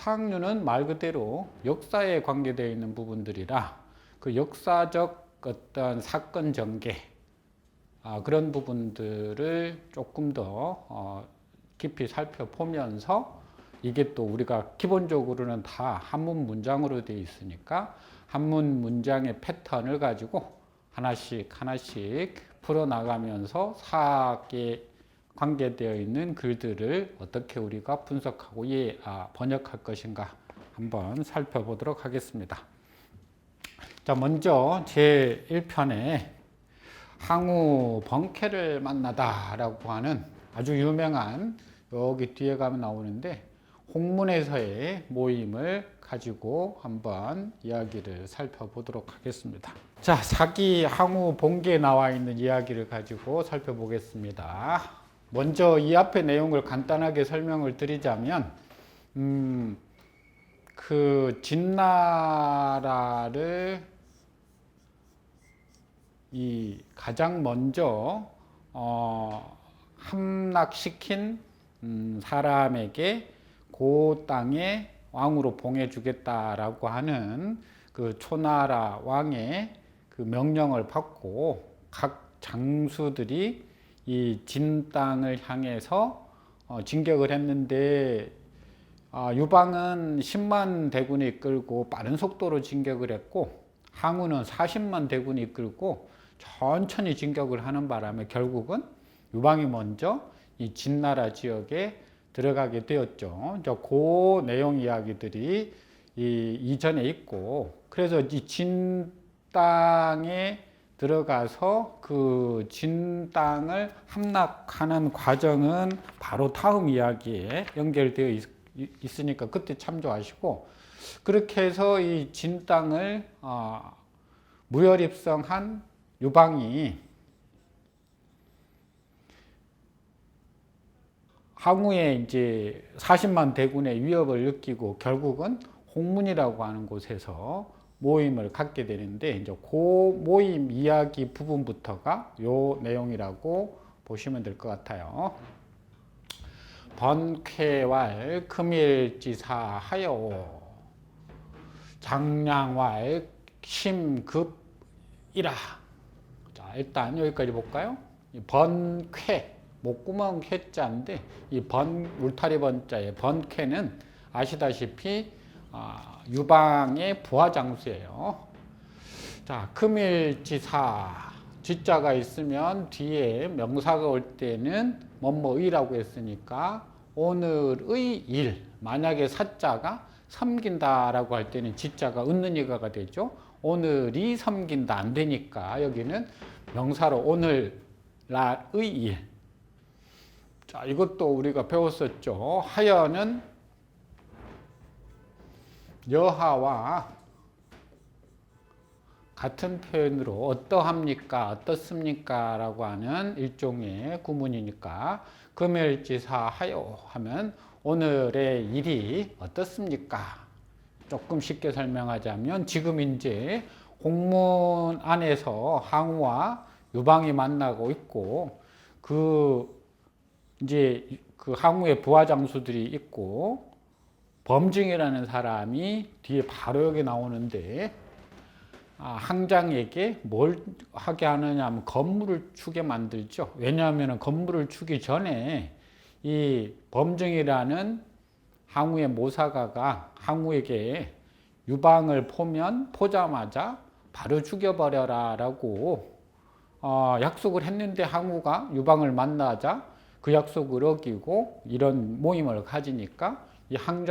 사학류는 말 그대로 역사에 관계되어 있는 부분들이라 그 역사적 어떤 사건 전개 아, 그런 부분들을 조금 더 어, 깊이 살펴보면서 이게 또 우리가 기본적으로는 다 한문 문장으로 되어 있으니까 한문 문장의 패턴을 가지고 하나씩 하나씩 풀어 나가면서 사학에 관계되어 있는 글들을 어떻게 우리가 분석하고 예, 아, 번역할 것인가 한번 살펴보도록 하겠습니다. 자, 먼저 제 1편에 항우 번케를 만나다라고 하는 아주 유명한 여기 뒤에 가면 나오는데 홍문에서의 모임을 가지고 한번 이야기를 살펴보도록 하겠습니다. 자, 사기 항우 본계에 나와 있는 이야기를 가지고 살펴보겠습니다. 먼저 이 앞의 내용을 간단하게 설명을 드리자면, 음, 그 진나라를 이 가장 먼저 어, 함락시킨 음, 사람에게 그 땅에 왕으로 봉해주겠다라고 하는 그 초나라 왕의 그 명령을 받고 각 장수들이 이 진 땅을 향해서 어, 진격을 했는데 아, 유방은 10만 대군이 이끌고 빠른 속도로 진격을 했고 항우는 40만 대군이 이끌고 천천히 진격을 하는 바람에 결국은 유방이 먼저 이 진나라 지역에 들어가게 되었죠. 이제 그 내용 이야기들이 이 이전에 있고 그래서 이 진 땅에 들어가서 그 진 땅을 함락하는 과정은 바로 다음 이야기에 연결되어 있, 있으니까 그때 참조하시고 그렇게 해서 이 진 땅을 어, 무혈입성한 유방이 항우에 이제 40만 대군의 위협을 느끼고 결국은 홍문이라고 하는 곳에서 모임을 갖게 되는데 이제 그 모임 이야기 부분부터가 요 내용이라고 보시면 될 것 같아요. 번쾌왈 금일지사 하여 장량왈 심급이라. 자 일단 여기까지 볼까요? 번쾌 목구멍 쾌자인데 이 번 울타리 번자의 번쾌는 아시다시피 아, 유방의 부하 장수예요. 자, 금일지사 지자가 있으면 뒤에 명사가 올 때는 뭐뭐이라고 했으니까 오늘의 일 만약에 사자가 섬긴다라고 할 때는 지자가 웃는 이가가 되죠. 오늘이 섬긴다 안 되니까 여기는 명사로 오늘 날의 일 자, 이것도 우리가 배웠었죠. 하여는 여하와 같은 표현으로 어떠합니까? 어떻습니까? 라고 하는 일종의 구문이니까 금일지사 하여 하면 오늘의 일이 어떻습니까? 조금 쉽게 설명하자면 지금 이제 공문 안에서 항우와 유방이 만나고 있고 그 이제 그 항우의 부하 장수들이 있고 범증이라는 사람이 뒤에 바로 여기 나오는데 아, 항장에게 뭘 하게 하느냐 하면 건물을 추게 만들죠. 왜냐하면 건물을 추기 전에 이 범증이라는 항우의 모사가가 항우에게 유방을 포면 포자마자 바로 죽여버려라 라고 어, 약속을 했는데 항우가 유방을 만나자 그 약속을 어기고 이런 모임을 가지니까 이 항장